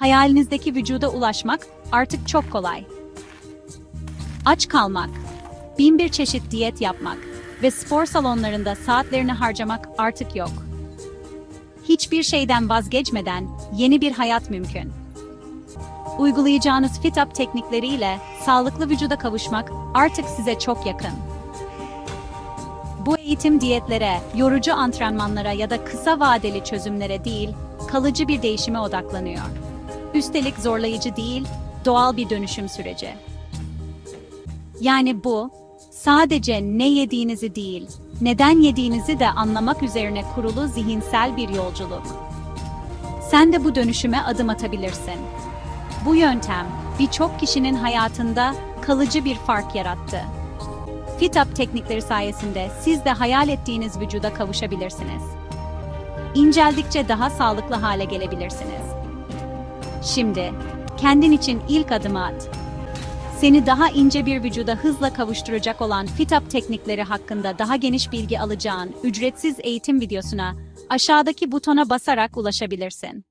hayalinizdeki vücuda ulaşmak artık çok kolay. Aç kalmak, bin bir çeşit diyet yapmak ve spor salonlarında saatlerini harcamak artık yok. Hiçbir şeyden vazgeçmeden yeni bir hayat mümkün. Uygulayacağınız fit-up teknikleriyle sağlıklı vücuda kavuşmak artık size çok yakın. Bu eğitim diyetlere, yorucu antrenmanlara ya da kısa vadeli çözümlere değil, kalıcı bir değişime odaklanıyor. Üstelik zorlayıcı değil, doğal bir dönüşüm süreci. Yani bu, sadece ne yediğinizi değil, neden yediğinizi de anlamak üzerine kurulu zihinsel bir yolculuk. Sen de bu dönüşüme adım atabilirsin. Bu yöntem, birçok kişinin hayatında kalıcı bir fark yarattı. Fit-up teknikleri sayesinde siz de hayal ettiğiniz vücuda kavuşabilirsiniz. İnceldikçe daha sağlıklı hale gelebilirsiniz. Şimdi, kendin için ilk adımı at. Seni daha ince bir vücuda hızla kavuşturacak olan fit-up teknikleri hakkında daha geniş bilgi alacağın ücretsiz eğitim videosuna aşağıdaki butona basarak ulaşabilirsin.